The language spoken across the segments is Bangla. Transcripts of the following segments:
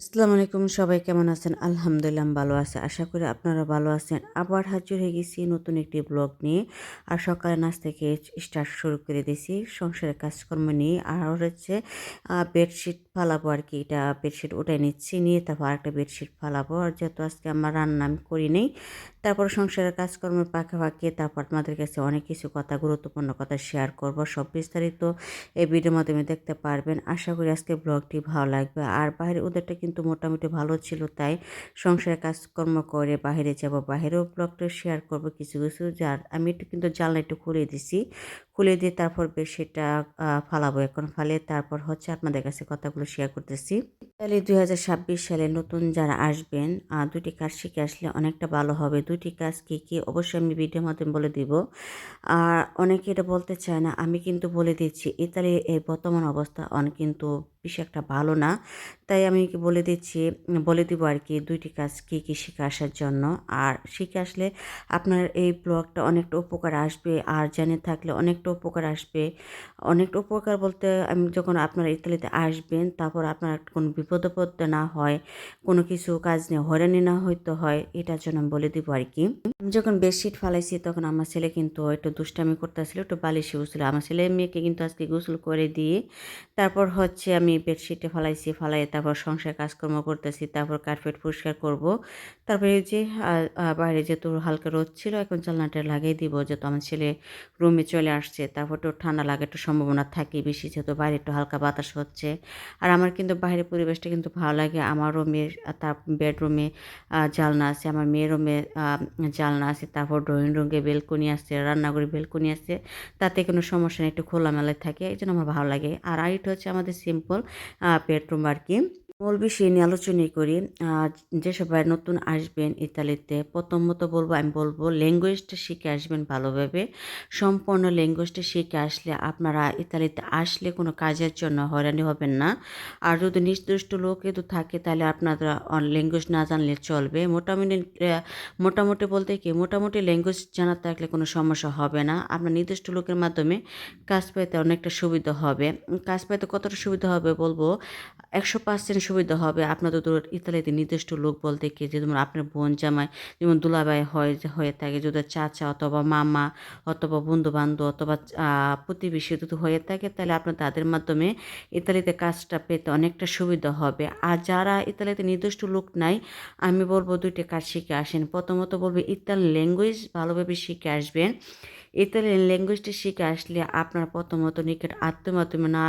আসসালামু আলাইকুম, সবাই কেমন আছেন? আলহামদুলিল্লাহ ভালো আছে। আশা করি আপনারা ভালো আছেন। আবার হাজির হয়ে গেছি নতুন একটি ব্লগ নিয়ে। আর সকালে নাচ থেকে স্টার্ট শুরু করে দিয়েছি। সংসারের কাজকর্ম নিয়ে। আর হচ্ছে বেডশিট ফালাবো আর কি। এটা বেডশিট ওটাই নিচ্ছি। নিয়ে তারপর আরেকটা বেডশিট ফালাবো। আর যেহেতু আজকে আমার রান্না আমি করি নেই, তারপর সংসারের কাজকর্মের পাখে পাখে তারপর আপনাদের কাছে অনেক কিছু কথা, গুরুত্বপূর্ণ কথা শেয়ার করব। সব বিস্তারিত এই ভিডিওর মাধ্যমে দেখতে পারবেন। আশা করি আজকে ব্লগটি ভালো লাগবে। আর বাইরে ওদেরটা কিন্তু মোটামুটি ভালো ছিল, তাই সংসারের কাজকর্ম করে বাইরে যাব বাইরেও ব্লগটা শেয়ার করব কিছু কিছু, যার, আমি একটু কিন্তু জানলা একটু খুলে দিছি। খুলে দিয়ে তারপর সেটা ফালাবো। এখন ফালে তারপর হচ্ছে আপনাদের কাছে কথাগুলো শেয়ার করতেছি। তাহলে দুই হাজার ছাব্বিশ সালে নতুন যারা আসবেন দুটি কাজ শিখে আসলে অনেকটা ভালো হবে। দুটি কাজ কী কী অবশ্যই আমি ভিডিওর মাধ্যমে বলে দিব। আর অনেকে এটা বলতে চায় না, আমি কিন্তু বলে দিচ্ছি ইতালির এই বর্তমান অবস্থা অনেক কিন্তু বেশি একটা ভালো না। তাই আমি বলে দিচ্ছি, বলে দিব আর কি দুইটি কাজ কী কী শিখে আসার জন্য। আর শিখে আসলে আপনার এই ব্লগটা অনেকটা উপকার আসবে। আর জেনে থাকলে অনেকটা উপকার আসবে। অনেকটা উপকার বলতে আমি যখন আপনারা ইতালিতে আসবেন, তারপর আপনার কোনো বিপদে না হয়, কোনো কিছু কাজ নিয়ে হয়রানি না হইতে হয়, এটার জন্য আমি বলে দিব আর কি আমি যখন বেডশিট ফালাইছি, তখন আমার ছেলে কিন্তু একটু দুষ্টামি করতেছিল, একটু বালিশে উঠছিল আমার ছেলে মেয়েকে কিন্তু আজকে গোসল করে দিয়ে, তারপর হচ্ছে আমি বেডশিটে ফালাইছি ফালাই তারপর সংসার কাজকর্ম করতেছি, তারপর কার্পেট পরিষ্কার করব। তারপরে এই যে বাইরে যেহেতু হালকা রোদ ছিল, এখন জানলাটা লাগিয়ে দিব যেহেতু আমার ছেলে রুমে চলে আসছে। তারপর একটু ঠান্ডা লাগে একটু সম্ভাবনা থাকে বেশি, যেহেতু বাইরে একটু হালকা বাতাস হচ্ছে। আর আমার কিন্তু বাইরের পরিবেশটা কিন্তু ভালো লাগে। আমার রুমের তার বেডরুমে জালনা আছে, আমার মেয়ের রুমে জালনা আছে, তারপর ড্রয়িং রুমে বেলকনি আছে, রান্নাঘরে বেলকনি আছে, তাতে কোনো সমস্যা নেই, একটু খোলামেলায় থাকে এই জন্য আমার ভালো লাগে। আর আরেকটা হচ্ছে আমাদের সিম্পল বেডরুম আর কি। মূল বিষয় নিয়ে আলোচনা করি। যেসব ভাই নতুন আসবেন ইতালিতে, প্রথমত বলব, আমি বলব ল্যাঙ্গুয়েজটা শিখে আসবেন ভালোভাবে। সম্পূর্ণ ল্যাঙ্গুয়েজটা শিখে আসলে আপনারা ইতালিতে আসলে কোনো কাজের জন্য হয়রানি হবেন না। আর যদি নির্দিষ্ট লোক যদি থাকে, তাহলে আপনারা ল্যাঙ্গুয়েজ না জানলে চলবে। মোটামুটি মোটামুটি বলতে কি, মোটামুটি ল্যাঙ্গুয়েজ জানা থাকলে কোনো সমস্যা হবে না। আপনার নির্দিষ্ট লোকের মাধ্যমে কাজ পেতে অনেকটা সুবিধা হবে। কাজ পেতে কতটা সুবিধা হবে বলব একশো পার্সেন্ট সুবিধা হবে। আপনাদের তো ইতালিতে নির্দিষ্ট লোক বলতে কি যেমন আপনার বোন জামাই, যেমন দুলাভাই হয়, হয়ে থাকে, যদি চাচা অথবা মামা অথবা বন্ধু বান্ধব অথবা প্রতিবেশী যদি হয়ে থাকে, তাহলে আপনার তাদের মাধ্যমে ইতালিতে কাজটা পেতে অনেকটা সুবিধা হবে। আর যারা ইতালিতে নির্দিষ্ট লোক নাই, আমি বলব দুইটা কাজ শিখে আসেন। প্রথমত বলব ইতালি ল্যাঙ্গুয়েজ ভালোভাবে শিখে আসবেন। ইতালিয়ান ল্যাঙ্গুয়েজটি শিখে আসলে আপনার প্রথমত নিকট আত্মমাধ্যমে না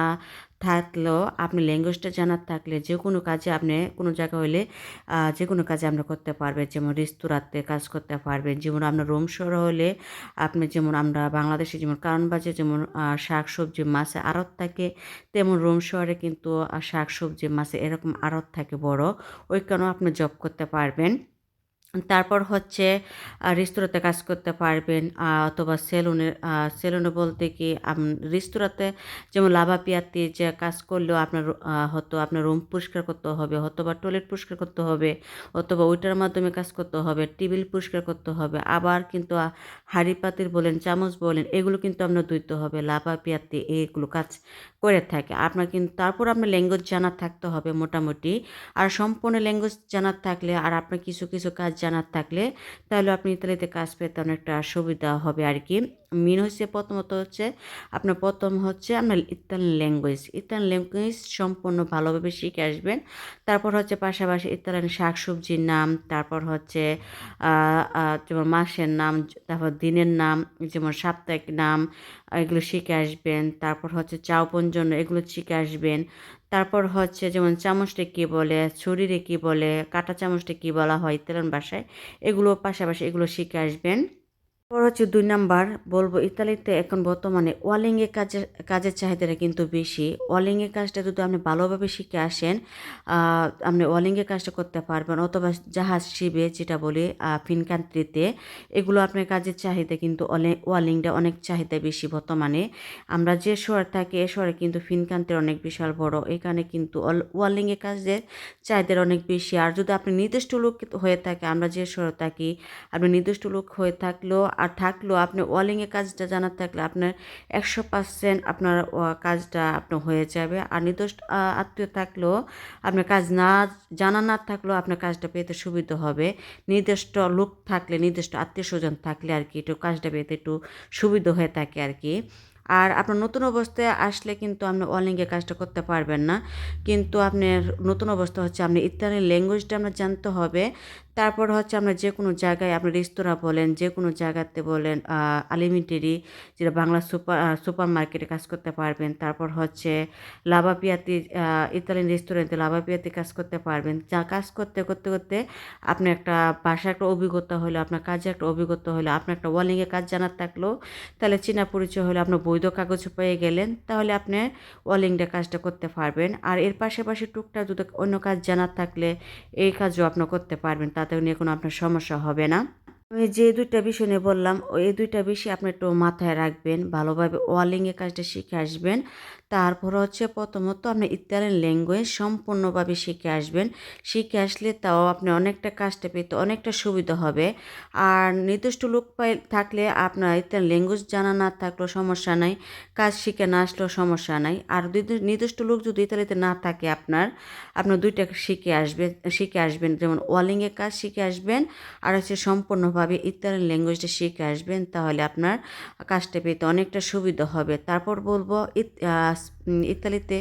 থাকলেও আপনি ল্যাঙ্গুয়েজটা জানার থাকলে যে কোনো কাজে আপনি কোনো জায়গা হলে যে কোনো কাজে আপনি করতে পারবেন। যেমন রেস্তোরাঁতে কাজ করতে পারবেন। যেমন আপনার রোম শহর হলে আপনি যেমন আমরা বাংলাদেশে যেমন কারণবাজে যেমন শাক সবজি মাছে আড়ত থাকে, তেমন রোম শহরে কিন্তু শাক সবজি মাছে এরকম আড়ত থাকে বড়। ওইখানেও আপনি জব করতে পারবেন। তারপর হচ্ছে রেস্তোরাঁতে কাজ করতে পারবেন অথবা সেলুনে সেলুনে বলতে কি রেস্তোরাঁতে যেমন লাভা পিয়াতে যে কাজ করলেও আপনার হয়তো আপনার রুম পরিষ্কার করতে হবে, অথবা টয়লেট পরিষ্কার করতে হবে, অথবা ওইটার মাধ্যমে কাজ করতে হবে, টেবিল পরিষ্কার করতে হবে, আবার কিন্তু হাঁড়ি পাতির বলেন, চামচ বলেন, এগুলো কিন্তু আপনার ধুইতে হবে লাভা পিয়াতে এইগুলো কাজ করে থাকে। আপনার কিন্তু, তারপর আপনার ল্যাঙ্গুয়েজ জানার থাকতে হবে মোটামুটি। আর সম্পূর্ণ ল্যাঙ্গুয়েজ জানার থাকলে আর আপনার কিছু কিছু কাজ জানার থাকলে তাহলে আপনি ইতালিতে কাজ পেতে অনেকটা সুবিধা হবে আর কি মিন হচ্ছে প্রথমত হচ্ছে আপনার প্রথম হচ্ছে আপনার ইতালিয়ান ল্যাঙ্গুয়েজ। ইতালিয়ান ল্যাঙ্গুয়েজ সম্পূর্ণ ভালোভাবে শিখে আসবেন। তারপর হচ্ছে পাশাপাশি ইতালিয়ান শাক সবজির নাম, তারপর হচ্ছে যেমন মাসের নাম, তারপর দিনের নাম, যেমন সাপ্তাহিক নাম, এগুলো শিখে আসবেন। তারপর হচ্ছে চাউপন জন্য এগুলো শিখে আসবেন। তারপর হচ্ছে যেমন চামচটা কী বলে ছুরিরে কী বলে, কাটা চামচটা কী বলা হয় ইতালিয়ান ভাষায়, এগুলো পাশাপাশি এগুলো শিখে আসবেন। তারপর হচ্ছে দুই নাম্বার, বলব ইতালিতে এখন বর্তমানে ওয়ালিংয়ের কাজের কাজের চাহিদাটা কিন্তু বেশি। ওয়ালিংয়ের কাজটা যদি আপনি ভালোভাবে শিখে আসেন আপনি ওয়ালিংয়ের কাজটা করতে পারবেন অথবা জাহাজ শিবে যেটা বলি ফিনকান্ত্রিতে এগুলো আপনার কাজের চাহিদা কিন্তু ওয়ালিংটা অনেক চাহিদা বেশি বর্তমানে। আমরা যে শহর থাকি, এ শহরে কিন্তু ফিনকান্ত্রের অনেক বিশাল বড় এখানে কিন্তু ওয়ালিংয়ের কাজের চাহিদার অনেক বেশি। আর যদি আপনি নির্দিষ্ট লোক হয়ে থাকে, আমরা যে শহরে থাকি, আপনি নির্দিষ্ট লোক হয়ে থাকলেও আর থাকলেও আপনি ওয়ালিংয়ের কাজটা জানা থাকলে আপনার একশো পার্সেন্ট আপনার কাজটা আপনার হয়ে যাবে। আর নির্দিষ্ট আত্মীয় থাকলেও আপনার কাজ না জানা না থাকলেও আপনার কাজটা পেতে সুবিধা হবে। নির্দিষ্ট লোক থাকলে, নির্দিষ্ট আত্মীয় স্বজন থাকলে আর কি একটু কাজটা পেতে একটু সুবিধা হয়ে থাকে আর কি। আর আপনার নতুন অবস্থায় আসলে কিন্তু আপনি অনলাইনে কাজটা করতে পারবেন না। কিন্তু আপনার নতুন অবস্থা হচ্ছে আপনি ইতালি ল্যাঙ্গুয়েজটা আপনার জানতে হবে। তারপর হচ্ছে আপনার যে কোনো জায়গায়, আপনি রেস্তোরাঁ বলেন যে কোনো জায়গাতে বলেন আলিমিটেরি যেটা বাংলা সুপার সুপার মার্কেটে কাজ করতে পারবেন। তারপর হচ্ছে লাভাপিয়াতি ইতালিয়ান রেস্টুরেন্টে লাভাপিয়াতে কাজ করতে পারবেন। যা কাজ করতে করতে করতে আপনি একটা বাসার একটা অভিজ্ঞতা হলো, আপনার কাজে একটা অভিজ্ঞতা হলো, আপনার একটা ওয়ালিংয়ে কাজ জানার থাকল। তাহলে চীনা পরিচয় হলে আপনার বৈধ কাগজ পেয়ে গেলেন, তাহলে আপনি ওয়ালিংটা কাজটা করতে পারবেন। আর এর পাশাপাশি টুকটাক যদি অন্য কাজ জানার থাকলে এই কাজও আপনি করতে পারবেন। তাতে নিয়ে কোনো আপনার সমস্যা হবে না। আমি যে দুইটা বিষয় নিয়ে বললাম, ওই দুইটা বিষয় আপনি একটু মাথায় রাখবেন, ভালোভাবে ওয়ালিংয়ে কাজটা শিখে আসবেন। তারপর হচ্ছে প্রথমত আপনি ইতালিয়ান ল্যাঙ্গুয়েজ সম্পূর্ণভাবে শিখে আসবেন। শিখে আসলে তাও আপনি অনেকটা কাজটা পেতে অনেকটা সুবিধা হবে। আর নির্দিষ্ট লোক পাই থাকলে আপনার ইতালিয়ান ল্যাঙ্গুয়েজ জানা না থাকলেও সমস্যা নাই, কাজ শিখে না আসলেও সমস্যা নাই। আর নির্দি- নির্দিষ্ট লোক যদি ইতালিতে না থাকে আপনার আপনার দুইটা শিখে আসবেন শিখে আসবেন। যেমন ওয়ালিংয়ের কাজ শিখে আসবেন, আর হচ্ছে সম্পূর্ণভাবে ইতালিয়ান ল্যাঙ্গুয়েজটা শিখে আসবেন, তাহলে আপনার কাজটা পেতে অনেকটা সুবিধা হবে। তারপর বলব us ইতালিতে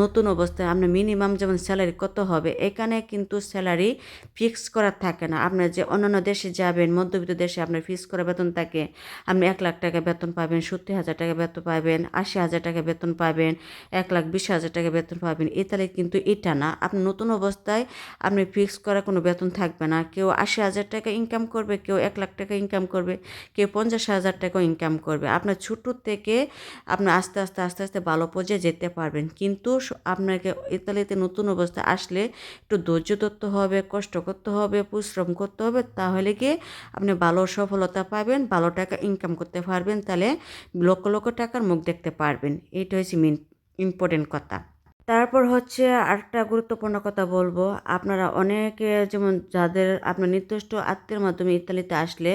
নতুন অবস্থায় আপনার মিনিমাম যেমন স্যালারি কত হবে, এখানে কিন্তু স্যালারি ফিক্স করা থাকে না। আপনার যে অন্যান্য দেশে যাবেন, মধ্যবিত্ত দেশে আপনার ফিক্স করা বেতন থাকে। আপনি এক লাখ টাকা বেতন পাবেন, সত্তর হাজার টাকা বেতন পাবেন, আশি হাজার টাকা বেতন পাবেন, এক লাখ বিশ হাজার টাকা বেতন পাবেন। ইতালি কিন্তু এটা না। আপনি নতুন অবস্থায় আপনি ফিক্স করা কোনো বেতন থাকবে না। কেউ আশি হাজার টাকা ইনকাম করবে, কেউ এক লাখ টাকা ইনকাম করবে, কেউ পঞ্চাশ হাজার টাকাও ইনকাম করবে। আপনার ছোটো থেকে আপনার আস্তে আস্তে আস্তে আস্তে ভালো পর্যায়ে যেতে পারবেন। কিন্তু আপনাকে ইতালিতে নতুন অবস্থায় আসলে একটু ধৈর্য ধরতে হবে, কষ্ট করতে হবে, পরিশ্রম করতে হবে, তাহলে গিয়ে আপনি ভালো সফলতা পাবেন, ভালো টাকা ইনকাম করতে পারবেন, তাহলে লক্ষ লক্ষ টাকার মুখ দেখতে পারবেন। এইটা হচ্ছে মেন ইম্পর্টেন্ট কথা। তারপর হচ্ছে আরেকটা গুরুত্বপূর্ণ কথা বলব। আপনারা অনেকে যেমন যাদের আপনার নির্দিষ্ট আত্মীয়ের মাধ্যমে ইতালিতে আসলে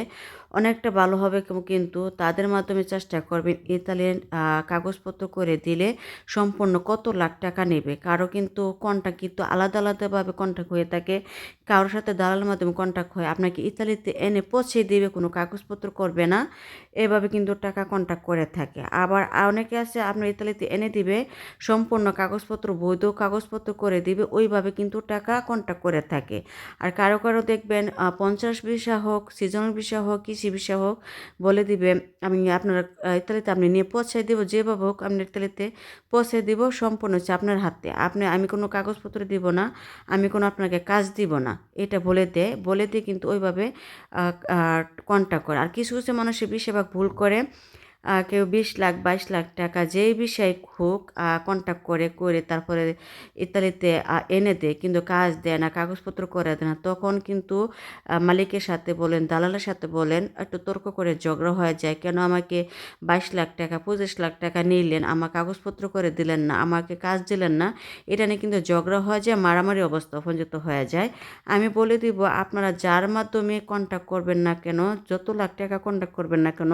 অনেকটা ভালো হবে কিন্তু তাদের মাধ্যমে চেষ্টা করবেন ইতালিয়ান কাগজপত্র করে দিলে সম্পূর্ণ কত লাখ টাকা নেবে। কারও কিন্তু কন্ট্যাক্ট কিন্তু আলাদা আলাদাভাবে কন্ট্যাক্ট হয়ে থাকে। কারোর সাথে দালালের মাধ্যমে কন্ট্যাক্ট হয়। আপনাকে ইতালিতে এনে পৌঁছে দেবে, কোনো কাগজপত্র করবে না। এভাবে কিন্তু টাকা কন্ট্যাক্ট করে থাকে। আবার অনেকে আছে, আপনার ইতালিতে এনে দিবে, সম্পূর্ণ কাগজপত্র, বৈধ কাগজপত্র করে দিবে, ওইভাবে কিন্তু টাকা কন্ট্যাক্ট করে থাকে। আর কারও কারও দেখবেন পঞ্চাশ ভিসা হোক সিজনাল ভিসা হোক কৃষি ভিসা হোক, বলে দিবে, আমি আপনার ইতালিতে আপনি নিয়ে পৌঁছাই দিব, যেভাবে হোক আপনি ইতালিতে পৌঁছে দিব সম্পূর্ণ হচ্ছে আপনার হাতে। আপনি, আমি কোনো কাগজপত্র দিব না, আমি কোনো আপনাকে কাজ দিব না। এটা বলে দেয় বলে দিয়ে কিন্তু ওইভাবে কন্ট্যাক্ট করে। আর কিছু কিছু মানুষের বেশিরভাগ ভুল করে কেউ বিশ লাখ, বাইশ লাখ টাকা যেই বিষয় হোক কন্ট্যাক্ট করে করে তারপরে ইতালিতে এনে দেয়, কিন্তু কাজ দেয় না, কাগজপত্র করে দেয় না। তখন কিন্তু মালিকের সাথে বলেন, দালালের সাথে বলেন, একটু তর্ক করে ঝগড়া হয়ে যায়, কেন আমাকে বাইশ লাখ টাকা, পঁচিশ লাখ টাকা নিলেন, আমার কাগজপত্র করে দিলেন না, আমাকে কাজ দিলেন না, এটা নিয়ে কিন্তু ঝগড়া হয়ে যায়, মারামারি অবস্থা পর্যন্ত হয়ে যায়। আমি বলে দিব, আপনারা যার মাধ্যমে কন্ট্যাক্ট করবেন না কেন, যত লাখ টাকা কন্ট্যাক্ট করবেন না কেন,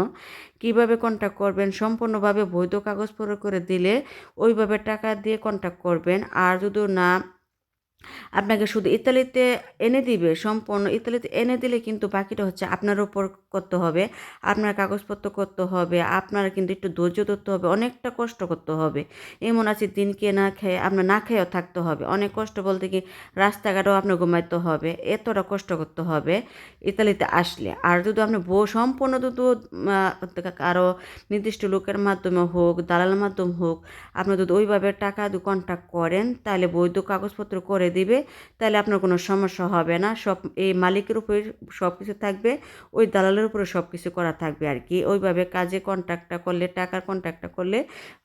কীভাবে কন্ট্যাক্ট করবেন সম্পূর্ণভাবে বৈধ কাগজপত্র করে দিলে ওইভাবে টাকা দিয়ে কন্ট্যাক্ট করবেন। আর যদি না আপনাকে শুধু ইতালিতে এনে দিবে, সম্পূর্ণ ইতালিতে এনে দিলে কিন্তু বাকিটা হচ্ছে আপনার ওপর করতে হবে, আপনার কাগজপত্র করতে হবে, আপনার কিন্তু একটু ধৈর্য ধরতে হবে, অনেকটা কষ্ট করতে হবে। এমন আছে দিনকে না খেয়ে আপনার না খেয়েও থাকতে হবে। অনেক কষ্ট বলতে কি রাস্তাঘাটেও আপনার ঘুমাইতে হবে, এতটা কষ্ট করতে হবে ইতালিতে আসলে। আর যদি আপনি বউ সম্পূর্ণ যদি আরও নির্দিষ্ট লোকের মাধ্যমে হোক, দালালের মাধ্যমে হোক, আপনি যদি ওইভাবে টাকা দিয়ে কন্ট্যাক্ট করেন, তাহলে বৈধ কাগজপত্র করে দিবে, তাহলে আপনার কোনো সমস্যা হবে না। সব, এই মালিকের উপরে সব কিছু থাকবে, ওই দালালের উপরে সব কিছু করা থাকবে আর কি। ওইভাবে কাজে কন্ট্রাক্টটা করলে, টাকার কন্ট্রাক্টটা করলে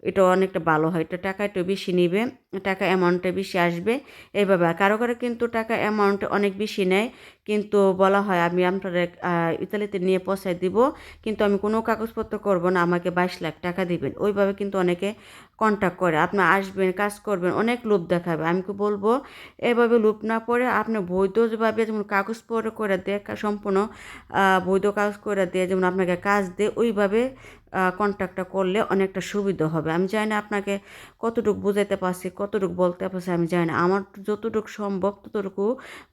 এটা অনেকটা ভালো হয়। এটা টাকা একটু বেশি নিবে, টাকা অ্যামাউন্টটা বেশি আসবে, এইভাবে। আর কারও কারও কিন্তু টাকা অ্যামাউন্ট অনেক বেশি নেয় কিন্তু বলা হয় আমি আপনাদের আহ, ইতালিতে নিয়ে পৌঁছায় দিব। কিন্তু আমি কোনো কাগজপত্র করব না আমাকে বাইশ লাখ টাকা দিবেন। ওইভাবে কিন্তু অনেকে কন্ট্যাক্ট করে। আপনি আসবেন কাজ করবেন অনেক লোভ দেখাবে। আমি কি বলব? এভাবে লোভ না পড়ে আপনি বৈধভাবে যেমন কাগজপত্র করে দেয় সম্পূর্ণ বৈধ কাগজ করে দিয়ে যেমন আপনাকে কাজ দেয় ওইভাবে কন্ট্যাক্টটা করলে অনেকটা সুবিধা হবে। আমি জানি না আপনাকে কতটুকু বুঝাইতে পারছি, কতটুকু বলতে পারছি, আমি জানি না। আমার যতটুকু সম্ভব ততটুকু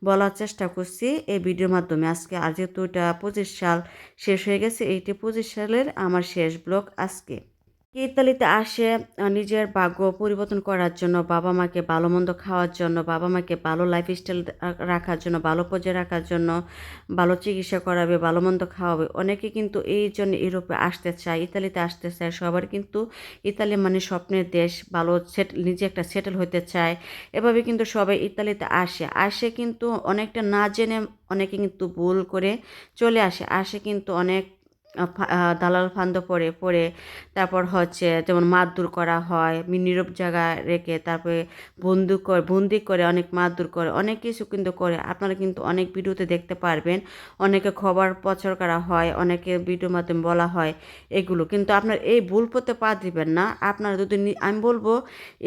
বলার চেষ্টা করছি এই ভিডিওর মাধ্যমে। আজকে আর যেহেতু এটা পঁচিশ সাল শেষ হয়ে গেছে, এইটি পঁচিশ সালের আমার শেষ ব্লগ আজকে। ইতালিতে আসে নিজের ভাগ্য পরিবর্তন করার জন্য, বাবা মাকে ভালো মন্দ খাওয়ার জন্য, বাবা মাকে ভালো লাইফস্টাইল রাখার জন্য, ভালো পর্যায়ে রাখার জন্য, ভালো চিকিৎসা করাবে, ভালো মন্দ খাওয়াবে। অনেকে কিন্তু এই জন্য ইউরোপে আসতে চায়, ইতালিতে আসতে চায়। সবার কিন্তু ইতালি মানে স্বপ্নের দেশ, ভালো সেট নিজে একটা সেটেল হতে চায়। এভাবে কিন্তু সবাই ইতালিতে আসে। আসে কিন্তু অনেকটা না জেনে অনেকে কিন্তু ভুল করে চলে আসে। আসে কিন্তু অনেক দালাল ফান্দ পড়ে পড়ে তারপর হচ্ছে যেমন মারধর করা হয় নীরব জায়গায় রেখে তারপরে বন্দুক করে বন্দি করে অনেক মারধর করে, অনেক কিছু কিন্তু করে। আপনারা কিন্তু অনেক ভিডিওতে দেখতে পারবেন, অনেকে খবর প্রচার করা হয়, অনেকে ভিডিওর মাধ্যমে বলা হয় এগুলো। কিন্তু আপনার এই ভুল পথে পা দিবেন না। আপনারা যদি আমি বলব,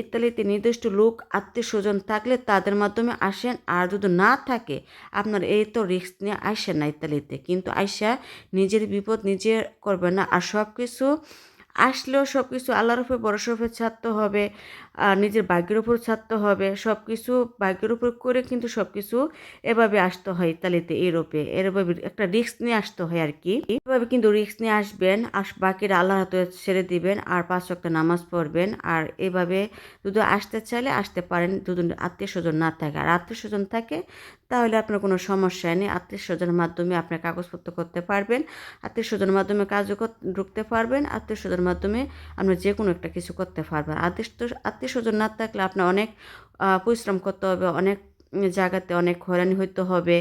ইতালিতে নির্দিষ্ট লোক আত্মীয় স্বজন থাকলে তাদের মাধ্যমে আসেন, আর যদি না থাকে, আপনার এই তো রিস্ক নিয়ে আসেন না ইতালিতে। কিন্তু আইসা নিজের বিপদ, নিজে করবেন না। আর সব কিছু আসলেও সব কিছু আল্লাহর উপর ভরসার উপর ছাড়তে হবে। আর নিজের ভাগ্যের উপর ছাড়তে হবে। সব কিছু ভাগ্যের উপর করে কিন্তু সব কিছু এভাবে আসতে হয় ইতালিতে, ইউরোপে। এভাবে একটা রিস্ক নিয়ে আসতে হয় আর কি। এভাবে কিন্তু রিস্ক নিয়ে আসবেন আর বাকিরা আল্লাহর হাতে ছেড়ে দিবেন, আর পাঁচ ওয়াক্ত নামাজ পড়বেন। আর এভাবে যদি আসতে চাইলে আসতে পারেন, যদি আত্মীয় স্বজন না থাকে। আর আত্মীয় স্বজন থাকে, তাহলে আপনার কোনো সমস্যা নেই। আত্মীয় স্বজনের মাধ্যমে আপনার কাগজপত্র করতে পারবেন আত্মীয় স্বজনের মাধ্যমে কাজও ঢুকতে পারবেন আত্মীয় স্বজনের মাধ্যমে আপনি যে কোনো একটা কিছু করতে পারবেন। আত্মীয় আত্মীয় স্বজন না থাকলে আপনার অনেক পরিশ্রম করতে হবে, অনেক জায়গাতে অনেক হয়রানি হইতে হবে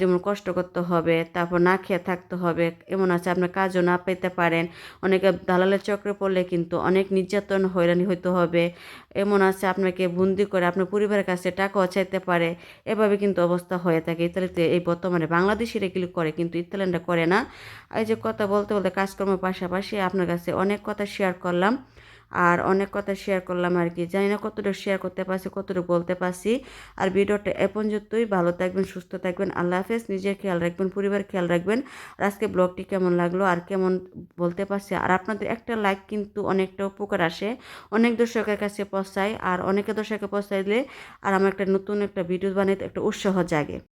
যেমন কষ্ট করতে হবে, তারপর না খেয়ে থাকতে হবে, এমন আছে আপনার কাজও না পেতে পারেন, অনেকে দালালের চক্রে পড়লে কিন্তু অনেক নির্যাতন, হয়রানি হইতে হবে, এমন আছে আপনাকে বন্দি করে আপনার পরিবারের কাছে টাকাও চাইতে পারে, এভাবে কিন্তু অবস্থা হয়ে থাকে। ইতালিতে এই বর্তমানে বাংলাদেশিরা এগুলো করে কিন্তু ইতালিয়ানরা করে না। এই যে কথা বলতে বলতে কাজকর্মের পাশাপাশি আপনার কাছে অনেক কথা শেয়ার করলাম। আর অনেক কথা শেয়ার করলাম আর কি জানি না কতটুকু শেয়ার করতে পারছি কতটুকু বলতে পারছি। আর ভিডিওটা এ পর্যন্তই। ভালো থাকবেন, সুস্থ থাকবেন। আল্লাহ হাফেজ। নিজের খেয়াল রাখবেন, পরিবার খেয়াল রাখবেন। আর আজকে ব্লগটি কেমন লাগল আর কেমন বলতে পারছি। আর আপনাদের একটা লাইক কিন্তু অনেকটা উপকার আসে। অনেক দর্শকের কাছে পৌঁছায়। আর অনেকে দর্শকের পৌঁছাইলে আর আমার একটা নতুন একটা ভিডিও বানাইতে একটা উৎসাহ জাগে।